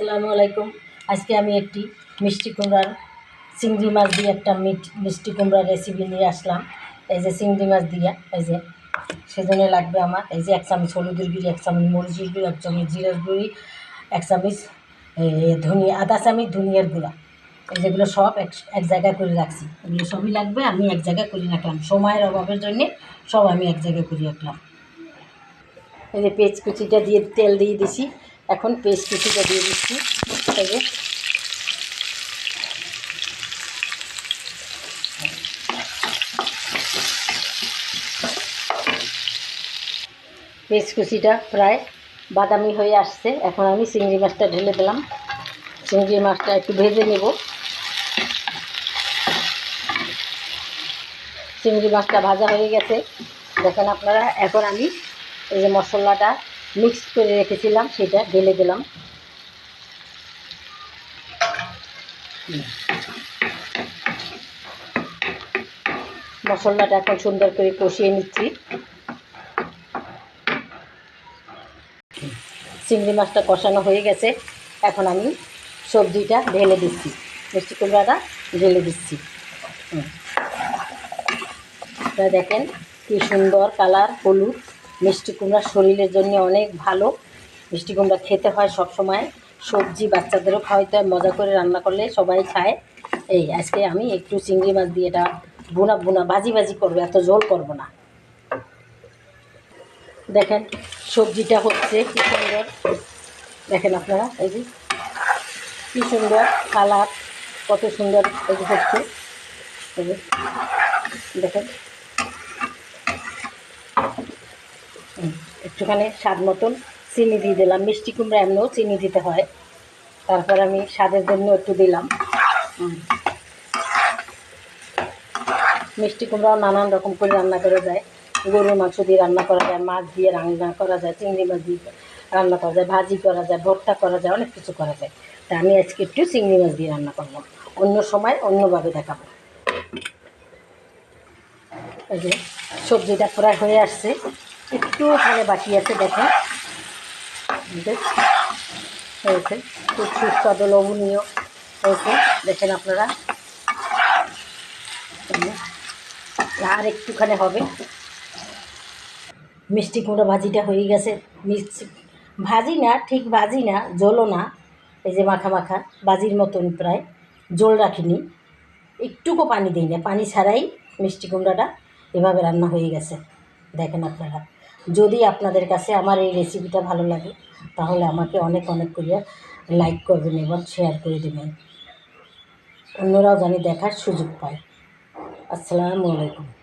আসসালামু আলাইকুম। আজকে আমি একটি মিষ্টি কুমড়ার চিংড়ি মাছ দিয়ে একটা মিষ্টি কুমড়ার রেসিপি নিয়ে আসলাম। এই যে চিংড়ি মাছ দিয়া, এই যে সেজন্য লাগবে আমার। এই যে এক চামচ হলুদের গুঁড়ি, এক চামচ মরিচের গুঁড়ি, এক চামচ জিরার গুঁড়ি, এক চামচ ধনিয়া আধা চামচ ধনিয়ার গুঁড়া। এই যেগুলো সব এক এক জায়গায় করে রাখছি। এগুলো সবই লাগবে, আমি এক জায়গায় করে রাখলাম। সময়ের অভাবের জন্যে সব আমি এক জায়গায় করে রাখলাম। এই যে পেঁয়াজ কুচিটা দিয়ে তেল দিয়ে দিছি। এখন পেঁয়াজ কুচিটা দিয়ে দিচ্ছি এই যে পেঁয়াজ কুচিটা প্রায় বাদামি হয়ে আসছে। এখন আমি চিংড়ি মাছটা ঢেলে দিলাম। চিংড়ি মাছটা একটু ভেজে নেব। চিংড়ি মাছটা ভাজা হয়ে গেছে। দেখেন আপনারা, এখন আমি এই যে মশলাটা মিক্স করে রেখেছিলাম, সেটা ঢেলে দিলাম। মশলাটা এখন সুন্দর করে কষিয়ে নিচ্ছি। চিংড়ি মাছটা কষানো হয়ে গেছে। এখন আমি সবজিটা ঢেলে দিচ্ছি। মিষ্টি কুমড়াটা ঢেলে দিচ্ছি। দেখেন কি সুন্দর কালার, হলুদ। মিষ্টি কুমড়া শরীরের জন্য অনেক ভালো। মিষ্টি কুমড়া খেতে হয় সব সময় সবজি বাচ্চাদেরও খাওয়াইতে হয়, মজা করে রান্না করলে সবাই খায়। এই, আজকে আমি একটু চিংড়ি মাছ দিয়ে এটা বোনা বোনা ভাজি ভাজি করব, এত জল করব না। দেখেন, সবজিটা হচ্ছে কি সুন্দর। দেখেন আপনারা, এই যে, কি সুন্দর কালার, কত সুন্দর এই যে হচ্ছে। দেখেন। একটুখানি স্বাদ মতন চিনি দিয়ে দিলাম। মিষ্টি কুমড়া এমনিও চিনি দিতে হয়। তারপর আমি স্বাদের জন্য একটু দিলাম। মিষ্টি কুমড়াও নানান রকম করে রান্না করা যায়। গরুর মাংস দিয়ে রান্না করা যায়, মাছ দিয়ে রান্না করা যায়, চিংড়ি মাছ দিয়ে রান্না করা যায়, ভাজি করা যায়, ভর্তা করা যায়, অনেক কিছু করা যায়। তা আমি আজকে একটু চিংড়ি মাছ দিয়ে রান্না করলাম অন্য সময় অন্যভাবে দেখাবো। এই যে সবজিটা প্রায় হয়ে আসছে। একটু ওখানে বাকি আছে দেখেন হয়েছে। খুব সুস্বাদু লবণীয় হয়েছে, দেখেন আপনারা। আর একটুখানি হবে। মিষ্টি কুমড়ো ভাজিটা হয়ে গেছে। মিষ্টি ভাজি না, ঠিক ভাজি না জলও না। এই যে মাখা মাখা বাজির মতন প্রায়। জল রাখিনি। একটুকু পানি দিই না, পানি ছাড়াই মিষ্টি কুমড়াটা এভাবে রান্না হয়ে গেছে। দেখেন আপনারা। যদি আপনাদের কাছে আমার এই রেসিপিটা ভালো লাগে, তাহলে আমাকে অনেক অনেক করে লাইক করবেন এবং শেয়ার করে দেবেন। অন্যরাও জানি দেখার সুযোগ পায়। আসসালামু আলাইকুম।